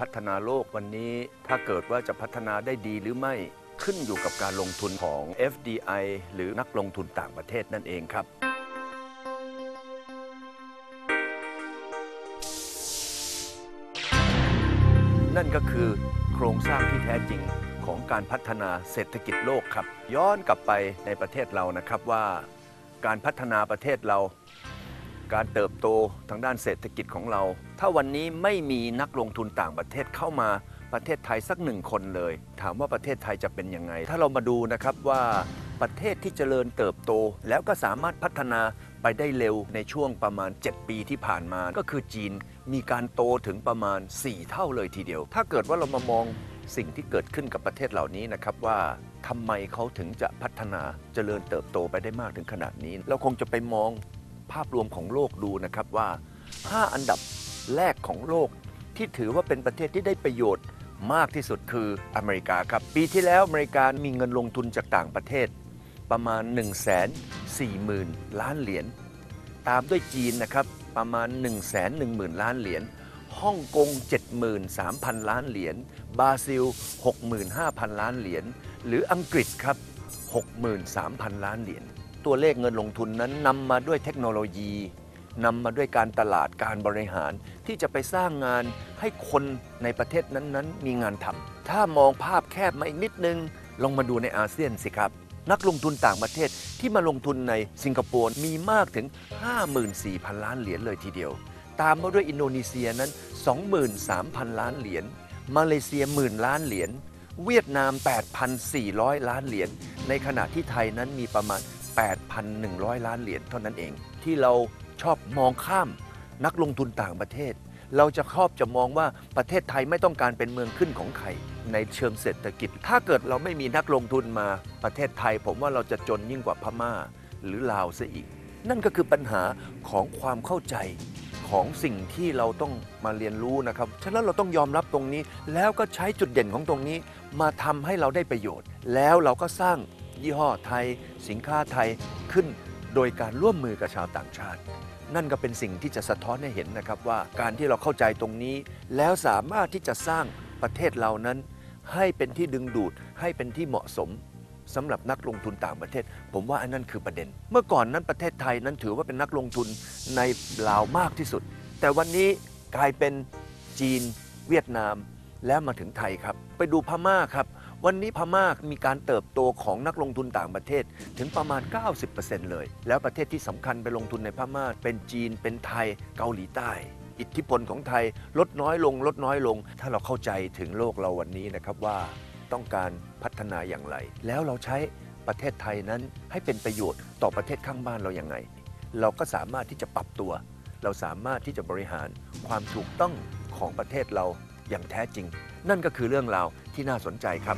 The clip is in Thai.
พัฒนาโลกวันนี้ ถ้าเกิดว่าจะพัฒนาได้ดีหรือไม่ขึ้นอยู่กับการลงทุนของ FDI หรือนักลงทุนต่างประเทศนั่นเองครับ นั่นก็คือโครงสร้างที่แท้จริงของการพัฒนาเศรษฐกิจโลกครับ ย้อนกลับไปในประเทศเรานะครับว่า การพัฒนาประเทศเรา การเติบโตทางด้านเศรษฐกิจของเรา ถ้าวันนี้ไม่มีนักลงทุนต่างประเทศเข้ามาประเทศไทยสักหนึ่งคนเลย ถามว่าประเทศไทยจะเป็นยังไง ถ้าเรามาดูนะครับว่าประเทศที่เจริญเติบโต แล้วก็สามารถพัฒนาไปได้เร็วในช่วงประมาณ 7 ปีที่ผ่านมา ก็คือจีนมีการโตถึงประมาณ 4 เท่าเลยทีเดียว ถ้าเกิดว่าเรามามองสิ่งที่เกิดขึ้นกับประเทศเหล่านี้นะครับว่าทำไมเขาถึงจะพัฒนาเจริญเติบโตไปได้มากถึงขนาดนี้ เราคงจะไปมอง ภาพรวมของโลกดูนะครับว่า 5 อันดับแรกของโลกที่ถือว่าเป็นประเทศที่ได้ประโยชน์มากที่สุดคืออเมริกาครับ ปีที่แล้วอเมริกามีเงินลงทุนจากต่างประเทศ ประมาณ 1 4 0 0 0 0 ล้านเหรียญตามด้วยจีนนะครับประมาณ 1 1 0 0 0 0 ล้านเหรียญฮ่องกง 73,000 ล้านเหรียญบราซิล 65,000 ล้านเหรียญหรืออังกฤษครับ 63,000 ล้านเหรียญ ตัวเลขเงินลงทุนนั้นนำมาด้วยเทคโนโลยีนำมาด้วยการตลาดการบริหารที่จะไปสร้างงานให้คนในประเทศนั้นๆ มีงานทำถ้ามองภาพแคบมาอีกนิดนึง ลองมาดูในอาเซียนสิครับ นักลงทุนต่างประเทศที่มาลงทุนในสิงคโปร์มีมากถึง 54,000 ล้านเหรียญเลยทีเดียว ตามมาด้วยอินโดนีเซียนั้น 23,000 ล้านเหรียญ มาเลเซียหมื่นล้านเหรียญ เวียดนาม 8,400 ล้านเหรียญ ในขณะที่ไทยนั้นมีประมาณ 8,100 ล้านเหรียญเท่านั้นเอง ที่เราชอบมองข้ามนักลงทุนต่างประเทศ เราจะครอบจะมองว่าประเทศไทยไม่ต้องการเป็นเมืองขึ้นของใครในเชิงเศรษฐกิจ ถ้าเกิดเราไม่มีนักลงทุนมาประเทศไทย ผมว่าเราจะจนยิ่งกว่าพม่า หรือลาวซะอีก นั่นก็คือปัญหาของความเข้าใจของสิ่งที่เราต้องมาเรียนรู้นะครับ ฉะนั้นเราต้องยอมรับตรงนี้ แล้วก็ใช้จุดเด่นของตรงนี้ มาทำให้เราได้ประโยชน์ แล้วเราก็สร้างยี่ห้อไทย สินค้าไทยขึ้น โดยการร่วมมือกับชาวต่างชาติ นั่นก็เป็นสิ่งที่จะสะท้อนให้เห็นนะครับว่าการที่เราเข้าใจตรงนี้ แล้วสามารถที่จะสร้างประเทศเรานั้น ให้เป็นที่ดึงดูดให้เป็นที่เหมาะสมสำหรับนักลงทุนต่างประเทศ ผมว่าอันนั้นคือประเด็น เมื่อก่อนนั้นประเทศไทยนั้นถือว่าเป็นนักลงทุนในลาวมากที่สุด แต่วันนี้กลายเป็นจีน เวียดนาม แล้วมาถึงไทยครับ ไปดูพม่าครับ วันนี้พม่ามีการเติบโตของนักลงทุนต่างประเทศถึงประมาณ 90%เลย แล้วประเทศที่สำคัญไปลงทุนในพม่าเป็นจีน เป็นไทย เกาหลีใต้ อิทธิพลของไทยลดน้อยลง ลดน้อยลง ถ้าเราเข้าใจถึงโลกเราวันนี้นะครับว่าต้องการพัฒนาอย่างไร แล้วเราใช้ประเทศไทยนั้นให้เป็นประโยชน์ต่อประเทศข้างบ้านเราอย่างไง เราก็สามารถที่จะปรับตัว เราสามารถที่จะบริหารความถูกต้องของประเทศเรา อย่างแท้จริง นั่นก็คือเรื่องราวที่น่าสนใจครับ